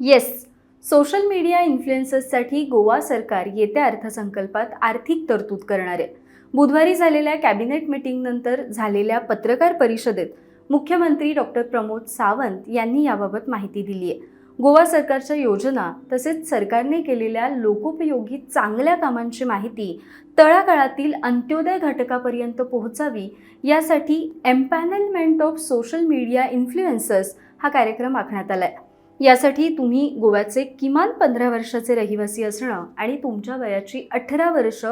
Yes social media इन्फ्लुएन्सर्ससाठी गोवा सरकार येत्या अर्थसंकल्पात आर्थिक तरतूद करणार आहे. बुधवारी झालेल्या कॅबिनेट मिटिंगनंतर झालेल्या पत्रकार परिषदेत मुख्यमंत्री डॉक्टर प्रमोद सावंत यांनी याबाबत माहिती दिली आहे. गोवा सरकारच्या योजना तसेच सरकारने केलेल्या लोकोपयोगी चांगल्या कामांची माहिती तळागाळातील अंत्योदय घटकापर्यंत पोहोचावी यासाठी empanelment of social media influencers हा कार्यक्रम आखण्यात आला आहे यासाठी तुम्ही गोव्याचे किमान पंधरा वर्षाचे रहिवासी असणं आणि तुमच्या वयाची अठरा वर्ष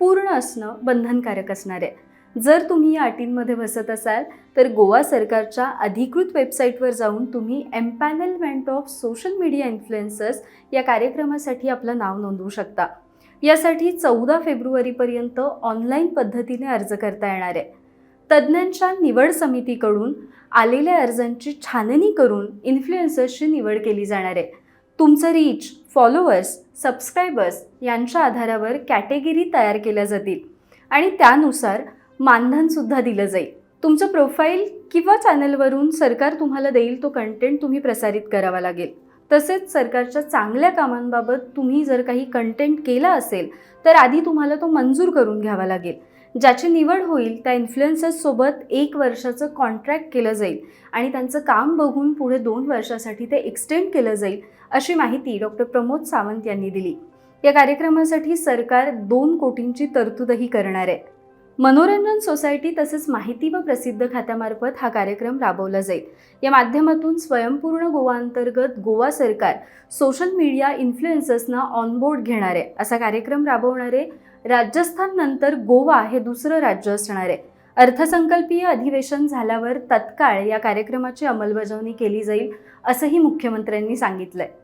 पूर्ण असणं बंधनकारक असणार आहे. जर तुम्ही या अटींमध्ये बसत असाल तर गोवा सरकारच्या अधिकृत वेबसाईटवर जाऊन तुम्ही empanelment of social media influencers या कार्यक्रमासाठी आपलं नाव नोंदवू शकता. यासाठी चौदा फेब्रुवारीपर्यंत ऑनलाईन पद्धतीने अर्ज करता येणार आहे. तज्ज्ञांच्या निवड समितीकडून आलेल्या अर्जांची छाननी करून इन्फ्लुएन्सर्सची निवड केली जाणार आहे. तुमचं रीच फॉलोअर्स सबस्क्रायबर्स यांच्या आधारावर कॅटेगरी तयार केल्या जातील. आणि त्यानुसार मानधनसुद्धा दिलं जाईल. तुमचं प्रोफाईल किंवा चॅनलवरून सरकार तुम्हाला देईल तो कंटेंट तुम्ही प्रसारित करावा लागेल. तसेच सरकारच्या चांगल्या कामांबाबत तुम्ही जर काही कंटेंट केला असेल तर आधी तुम्हाला तो मंजूर करून घ्यावा लागेल. ज्याची निवड होईल त्या इन्फ्लुएन्सर्ससोबत एक वर्षाचं कॉन्ट्रॅक्ट केलं जाईल आणि त्यांचं काम बघून पुढे दोन वर्षासाठी ते एक्सटेंड केलं जाईल अशी माहिती डॉक्टर प्रमोद सावंत यांनी दिली. या कार्यक्रमासाठी सरकार दोन कोटींची तरतूदही करणार आहे. मनोरंजन सोसायटी तसेच माहिती व प्रसिद्ध खात्यामार्फत हा कार्यक्रम राबवला जाईल. या माध्यमातून स्वयंपूर्ण गोवा अंतर्गत गोवा सरकार सोशल मीडिया इन्फ्लुएन्सर्सना ऑनबोर्ड घेणार आहे. असा कार्यक्रम राबवणारे राजस्थान नंतर गोवा हे दुसरं राज्य असणार आहे. अर्थसंकल्पीय अधिवेशन झाल्यावर तत्काळ या कार्यक्रमाची अंमलबजावणी केली जाईल असंही मुख्यमंत्र्यांनी सांगितलं आहे